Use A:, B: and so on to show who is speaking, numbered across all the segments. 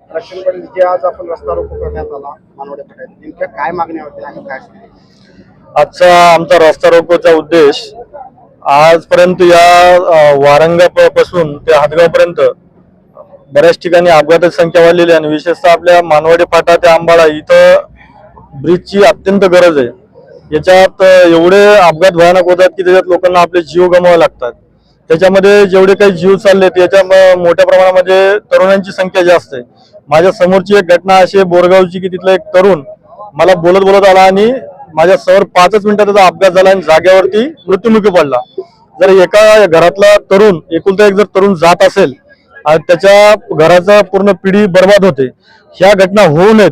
A: जे आज आपण रस्ता रोको करण्यात आला मानवडे नेमक्या काय मागण्या होत्या आणि काय
B: आजचा आमचा रस्ता रोकोचा उद्देश आजपर्यंत या वारंगापासून ते हातगावपर्यंत बऱ्याच ठिकाणी अपघाताची संख्या वाढलेली आहे आणि विशेषतः आपल्या मानवाडी फाटा ते आंबाडा इथं ब्रिजची अत्यंत गरज आहे. याच्यात एवढे अपघात भयानक होतात की त्याच्यात लोकांना आपले जीव गमवावे लागतात. त्याच्यामध्ये जेवढे काही जीव चालले त्याच्या मोठ्या प्रमाणामध्ये म्हणजे तरुणांची संख्या जास्त आहे. माझ्या समोरची एक घटना अशी आहे बोरगावची की तिथला एक तरुण मला बोलत बोलत आला आणि माझ्यासमोर पाचच मिनिटात त्याचा अपघात झाला आणि जागेवरती मृत्युमुखी पडला. जर एका घरातला तरुण एकुलता एक जर तरुण जात असेल आणि त्याच्या घराचा पूर्ण पिढी बर्बाद होते ह्या घटना होऊ नयेत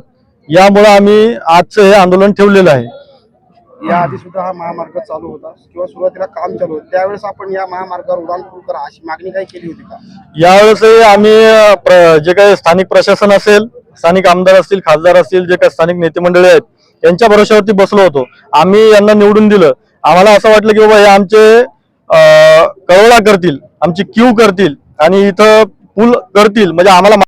B: यामुळे आम्ही आजचं हे आंदोलन ठेवलेलं आहे.
A: या आधी सुद्धा हा महामार्ग चालू होता किंवा सुरुवातीला काम चालू होतं. त्यावेळेस आपण या महामार्गावर उडानपूल करा अशी मागणी काही केली होती का?
B: यावेळेसही आम्ही जे काही स्थानिक प्रशासन असेल स्थानिक आमदार असतील खासदार असतील जे काही स्थानिक नेते मंडळी आहेत यांच्या भरोश्यावरती बसलो होतो. आम्ही यांना निवडून दिलं. आम्हाला असं वाटलं की बाबा हे आमचे कळवळा करतील आमची क्यू करतील आणि इथं पूल करतील. म्हणजे आम्हाला